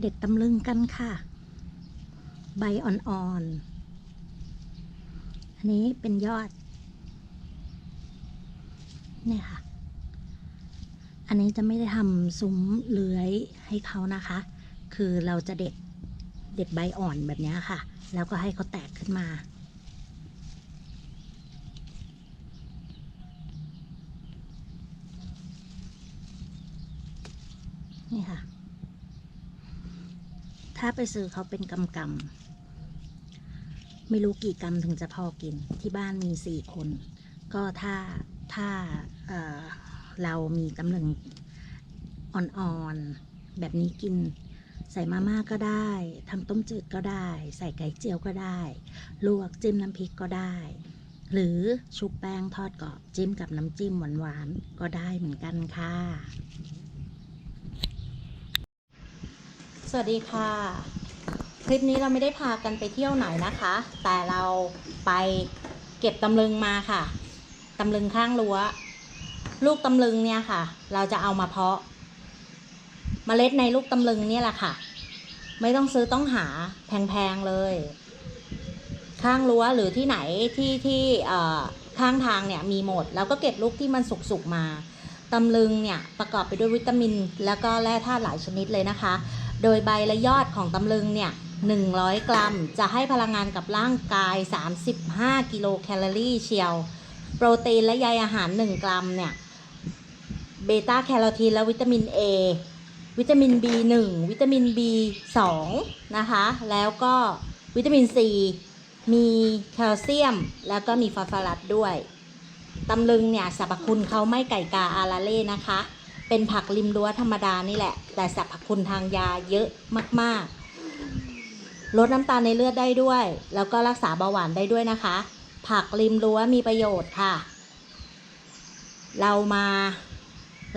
เด็ดตำลึงกันค่ะ ใบอ่อนๆ อันนี้เป็นยอด เนี่ยค่ะ อันนี้จะไม่ได้ทำซุ้มเลื้อยให้เขานะคะ คือเราจะเด็ดเด็ดใบอ่อนแบบนี้ค่ะ แล้วก็ให้เขาแตกขึ้นมา นี่ค่ะ ถ้าไปซื้อเขาเป็นกำกำๆไม่รู้กี่กำถึงจะพอกิน ที่บ้านมีสี่คน ก็ถ้าถ้าเเรามีตำลึงอ่อนๆ แบบนี้กิน ใส่มาม่าก็ได้ทำต้มจืดก็ได้ ใส่ไก่เจียวก็ได้ ลวกจิ้มน้ำพริกก็ได้ หรือชุบแป้งทอดกรอบจิ้มกับน้ำจิ้มหวานๆ ก็ได้เหมือนกันค่ะ สวัสดีค่ะ คลิปนี้เราไม่ได้พากันไปเที่ยวไหนนะคะ แต่เราไปเก็บตำลึงมาค่ะตำลึงข้างรั้ว ลูกตำลึงเนี่ยค่ะ เราจะเอามาเพาะเมล็ดในลูกตำลึงเนี่ยแหละค่ะ ไม่ต้องซื้อต้องหาแพงๆเลย ข้างรั้วหรือที่ไหนที่ที่เอ่อข้างทางเนี่ยมีหมดแล้วก็เก็บลูกที่มันสุกๆมาตำลึงเนี่ยประกอบไปด้วยวิตามิน แล้วก็แร่ธาตุหลายชนิดเลยนะคะ โดยใบและยอดของตำลึงเนี่ย100 กรัม จะให้พลังงานกับร่างกาย 35 กิโลแคลอรี่เชียว โปรตีนและใยอาหาร 1 กรัมเนี่ยเบต้าแคโรทีนและวิตามิน A วิตามิน B1 วิตามิน B2 นะคะ แล้วก็วิตามิน C มีแคลเซียม แล้วก็มีฟอสฟอรัสด้วย ตำลึงเนี่ยสรรพคุณเขาไม่ไก่กาอาราเล่นะคะ เป็นผักริมรั้วธรรมดานี่แหละ แต่สรรพคุณทางยาเยอะมาก ๆ ลดน้ำตาลในเลือดได้ด้วย แล้วก็รักษาเบาหวานได้ด้วยนะคะ ผักริมรั้วมีประโยชน์ค่ะ เรามา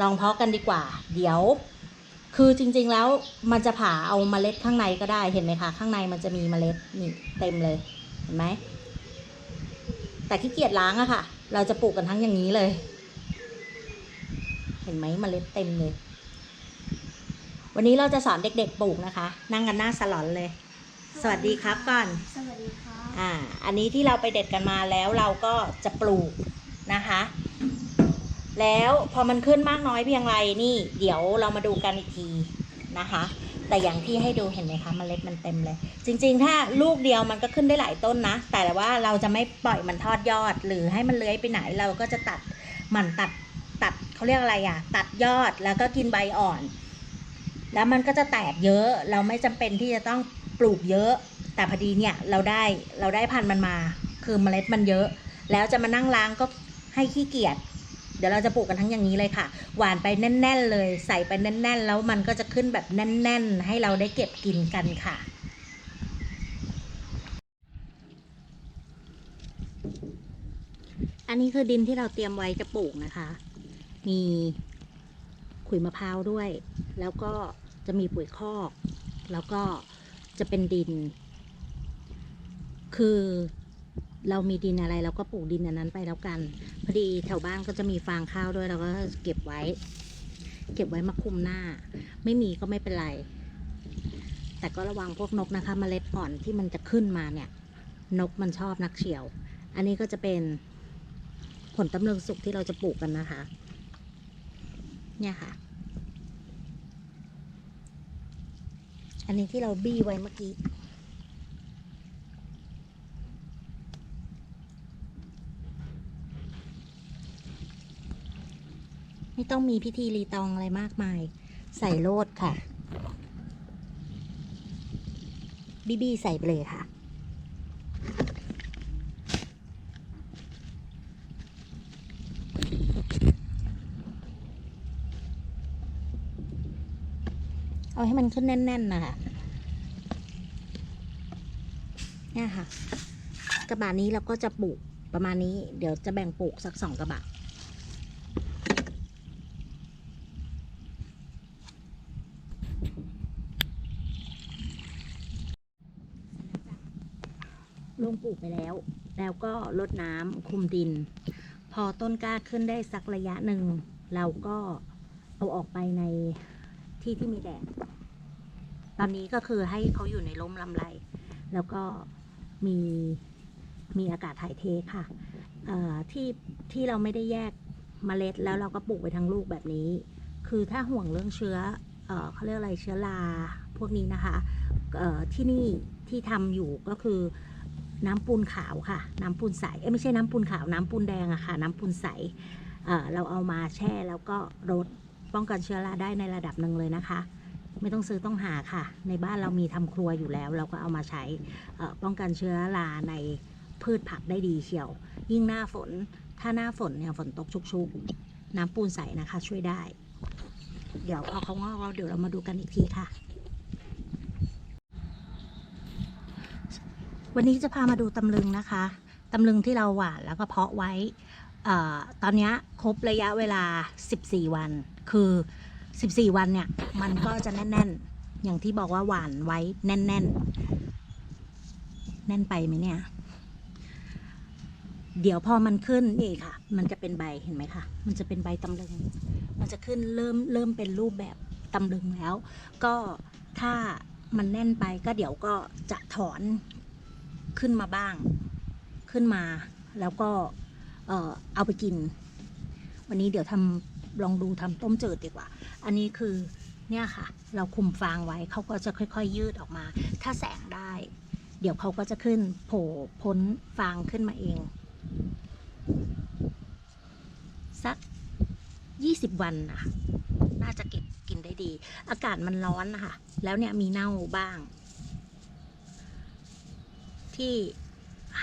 ลองเพาะกันดีกว่า เดี๋ยว คือจริง ๆ แล้วมันจะผ่าเอาเมล็ดข้างในก็ได้ เห็นไหมคะ ข้างในมันจะมีเมล็ดนี่เต็มเลย เห็นไหม แต่ขี้เกียจล้างอะค่ะ เราจะปลูกกันทั้งอย่างนี้เลย เห็นไหมเมล็ดเต็มเลย วันนี้เราจะสอนเด็กๆปลูกนะคะ นั่งกันหน้าสลอนเลย สวัสดีครับก่อน สวัสดีครับอ่า อันนี้ที่เราไปเด็ดกันมาแล้วเราก็จะปลูกนะคะ แล้วพอมันขึ้นมากน้อยเพียงไรนี่ เดี๋ยวเรามาดูกันอีกทีนะคะ แต่อย่างที่ให้ดูเห็นไหมคะเมล็ดมันเต็มเลย จริง ๆ ถ้าลูกเดียวมันก็ขึ้นได้หลายต้นนะ แต่ว่าเราจะไม่ปล่อยมันทอดยอด หรือให้มันเลื้อยไปไหนเราก็จะตัดมันตัดตัด เขาเรียกอะไรอะ ตัดยอดแล้วก็กินใบอ่อน แล้วมันก็จะแตกเยอะ เราไม่จำเป็นที่จะต้องปลูกเยอะ แต่พอดีเนี่ยเราได้เราได้พันธุ์มันมา คือเมล็ดมันเยอะ แล้วจะมานั่งล้างก็ให้ขี้เกียจเดี๋ยวเราจะปลูกกันทั้งอย่างนี้เลยค่ะ หวานไปแน่น ๆ เลย ใส่ไปแน่น ๆ แล้วมันก็จะขึ้นแบบแน่น ๆ ให้เราได้เก็บกินกันค่ะอันนี้คือดินที่เราเตรียมไว้จะปลูกนะคะ มีขุยมะพร้าวด้วย แล้วก็จะมีปุ๋ยคอก แล้วก็จะเป็นดิน คือเรามีดินอะไรเราก็ปลูกดินอันนั้นไปแล้วกัน พอดีแถวบ้านก็จะมีฟางข้าวด้วยเราก็เก็บไว้ เก็บไว้มาคุมหน้า ไม่มีก็ไม่เป็นไร แต่ก็ระวังพวกนกนะคะเมล็ดอ่อนที่มันจะขึ้นมาเนี่ย นกมันชอบนักเฉียว อันนี้ก็จะเป็นผลตำลึงสุกที่เราจะปลูกกันนะคะ เนี่ยค่ะ อันนี้ที่เราบี้ไว้เมื่อกี้ไม่ต้องมีพิธีรีตองอะไรมากมาย ใส่โลดค่ะ บีบีใส่ไปเลยค่ะ เอาให้มันขึ้นแน่นๆนะคะเนี่ยค่ะ กระบะนี้เราก็จะปลูกประมาณนี้ เดี๋ยวจะแบ่งปลูกสักสองกระบะลงปลูกไปแล้ว แล้วก็รดน้ำคุมดิน พอต้นกล้าขึ้นได้สักระยะหนึ่ง เราก็เอาออกไปในที่ที่มีแดด ตอนนี้ก็คือให้เขาอยู่ในร่มลำไร แล้วก็มีมีอากาศถ่ายเทค่ะที่ที่เราไม่ได้แยกเมล็ดแล้วเราก็ปลูกไว้ทั้งลูกแบบนี้ คือถ้าห่วงเรื่องเชื้อเอเขาเรียกอะไรเชื้อราพวกนี้นะคะที่นี่ที่ทำอยู่ก็คือน้ำปูนขาวค่ะ น้ำปูนใสเอ้ไม่ใช่น้ำปูนขาว น้ำปูนแดงอะค่ะ น้ำปูนใสเเราเอามาแช่แล้วก็รดป้องกันเชื้อราได้ในระดับหนึ่งเลยนะคะ ไม่ต้องซื้อต้องหาค่ะ ในบ้านเรามีทำครัวอยู่แล้ว เราก็เอามาใช้ป้องกันเชื้อราในพืชผักได้ดีเชียว ยิ่งหน้าฝนถ้าหน้าฝนเนี่ยฝนตกชุกๆ น้ำปูนใสนะคะ ช่วยได้ เดี๋ยวพอเขางอกเราเดี๋ยวเรามาดูกันอีกทีค่ะ วันนี้จะพามาดูตำลึงนะคะตำลึงที่เราหว่านแล้วก็เพาะไว้ออตอนนี้ครบระยะเวลา 14 วัน คือ 14 วันเนี่ย มันก็จะแน่น ๆ อย่างที่บอกว่าหวานไว้แน่น ๆ แน่นไปไหมเนี่ย เดี๋ยวพอมันขึ้นนี่ค่ะ มันจะเป็นใบเห็นไหมคะ มันจะเป็นใบตำลึง มันจะขึ้นเริ่มเริ่มเป็นรูปแบบตำลึงแล้ว ก็ถ้ามันแน่นไปก็เดี๋ยวก็จะถอนขึ้นมาบ้าง ขึ้นมา แล้วก็เออเอาไปกิน วันนี้เดี๋ยวทำลองดูทำต้มจืดดีกว่า อันนี้คือเนี่ยค่ะ เราคุมฟางไว้เขาก็จะค่อยๆ ยืดออกมา ถ้าแสงได้ เดี๋ยวเขาก็จะขึ้นโผล่พ้นฟางขึ้นมาเอง สักยี่สิบวันนะน่าจะเก็บกินได้ดี อากาศมันร้อนนะคะ แล้วเนี่ยมีเน่าบ้าง ที่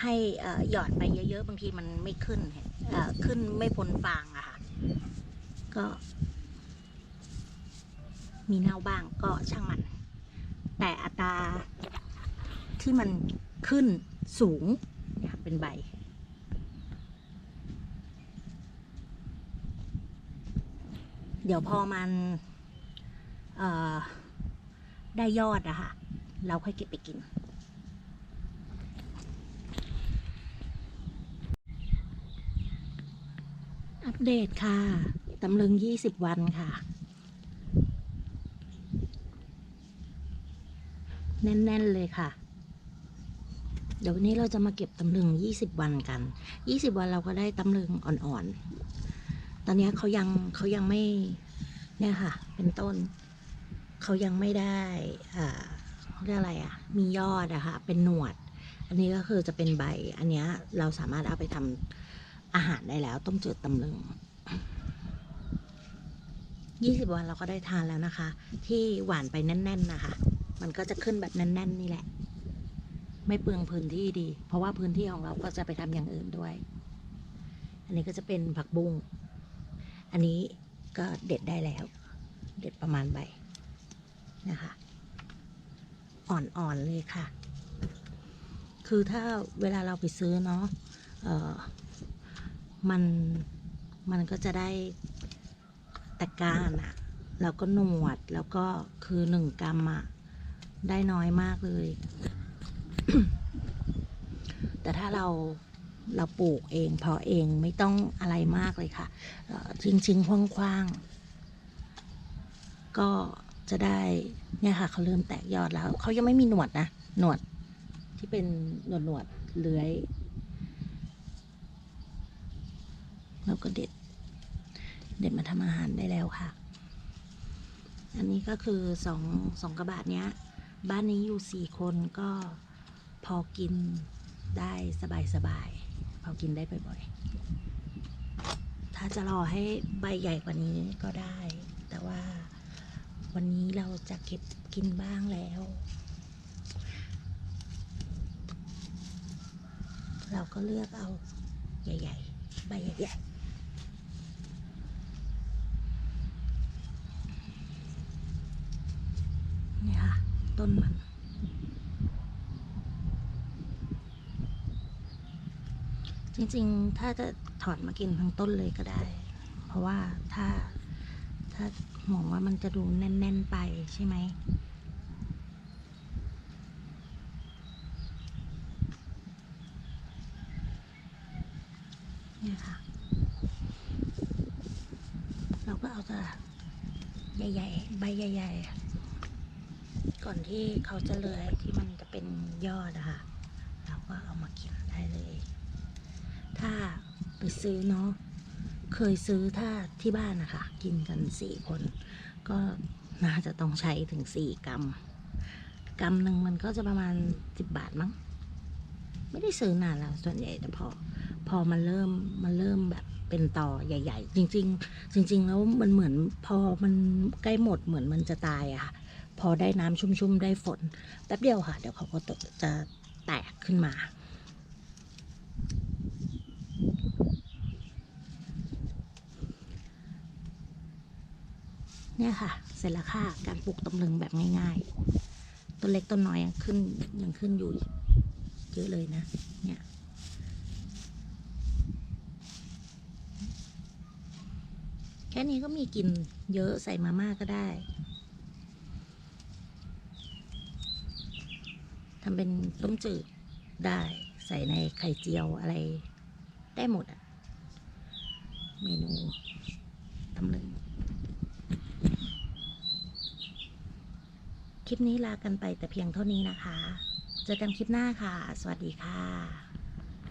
ให้เอ่อหยอดไปเยอะๆ บางทีมันไม่ขึ้นขึ้นไม่พ้นฟางอะค่ะ ก็ มีเน่าบ้างก็ช่างมัน แต่อัตราที่มันขึ้นสูงเนี่ยเป็นใบ เดี๋ยวพอมันได้ยอดอะค่ะเราค่อยเก็บไปกิน อัปเดตค่ะ ตำลึงยี่สิบวันค่ะ แน่น ๆ เลยค่ะ เดี๋ยววันนี้เราจะมาเก็บตำลึงยี่สิบวันกันยี่สิบวันเราก็ได้ตำลึงอ่อนๆ ตอนนี้เขายังเขายังไม่เนี่ยค่ะ เป็นต้น เขายังไม่ได้อ่าเรียกอะไรอะ มียอดอะค่ะ เป็นหนวด อันนี้ก็คือจะเป็นใบ อันนี้เราสามารถเอาไปทำอาหารได้แล้ว ต้มจืดตำลึงยี่สิบวันเราก็ได้ทานแล้วนะคะ ที่หวานไปแน่น ๆ นะคะ มันก็จะขึ้นแบบแน่นๆนี่แหละ ไม่เปลืองพื้นที่ดี เพราะว่าพื้นที่ของเราก็จะไปทำอย่างอื่นด้วย อันนี้ก็จะเป็นผักบุ้งอันนี้ก็เด็ดได้แล้ว เด็ดประมาณใบนะคะ อ่อนๆเลยค่ะ คือถ้าเวลาเราไปซื้อเนาะมันมันก็จะได้แต่ก้านอะแล้วก็หนวดแล้วก็คือหนึ่งกรัมอะ ได้น้อยมากเลย แต่ถ้าเราเราปลูกเองเพาะเองไม่ต้องอะไรมากเลยค่ะเอ่อทิ้งๆคว้างๆ ก็จะได้เนี่ยค่ะเขาเริ่มแตกยอดแล้ว เขายังไม่มีหนวดนะ หนวดที่เป็นหนวดหนวดเลื้อยแล้วก็เด็ด เด็ดมาทำอาหารได้แล้วค่ะ อันนี้ก็คือสองสองกระบาทเนี้ย บ้านนี้อยู่สี่คนก็พอกินได้สบายสบายๆ พอกินได้บ่อยๆ ถ้าจะรอให้ใบใหญ่กว่านี้ก็ได้ แต่ว่าวันนี้เราจะเก็บกินบ้างแล้ว เราก็เลือกเอาใหญ่ๆ ใบใหญ่ๆนี่ค่ะ ต้นมันจริงๆ ถ้าจะถอดมากินทั้งต้นเลยก็ได้ เพราะว่าถ้าถ้าห่วงว่ามันจะดูแน่น ๆ ไปใช่ไหม เนี่ยค่ะ เราก็เอาแต่ใหญ่ ๆ ใบใหญ่ ๆ ก่อนที่เขาจะเลื่อยที่มันจะเป็นยอดอะค่ะ เราก็เอามากินได้เลย ถ้าไปซื้อเนาะ เคยซื้อถ้าที่บ้านนะคะ กินกันสี่คน ก็น่าจะต้องใช้ถึงสี่กรัม กรัมหนึ่งมันก็จะประมาณสิบบาทมั้ง ไม่ได้ซื้อนานแล้วส่วนใหญ่แต่พอ พอมันเริ่มมันเริ่มแบบเป็นต่อใหญ่ ๆ จริง ๆ จริง ๆ แล้วมันเหมือนพอมันใกล้หมดเหมือนมันจะตายอะค่ะ พอได้น้ำชุ่มๆ ได้ฝน แป๊บเดียวค่ะ เดี๋ยวเขาก็จะแตกขึ้นมาเนี่ยค่ะ เสร็จแล้วค่ะ การปลูกตำลึงแบบง่ายๆ ต้นเล็กต้นน้อยยังขึ้นยังขึ้นอยู่เยอะเลยนะ เนี่ย แค่นี้ก็มีกินเยอะใส่มาม่าก็ได้ ทำเป็นต้มจืดได้ใส่ในไข่เจียวอะไรได้หมดอะเมนูตำลึงคลิปนี้ลากันไปแต่เพียงเท่านี้นะคะ เจอกันคลิปหน้าค่ะ สวัสดีค่ะ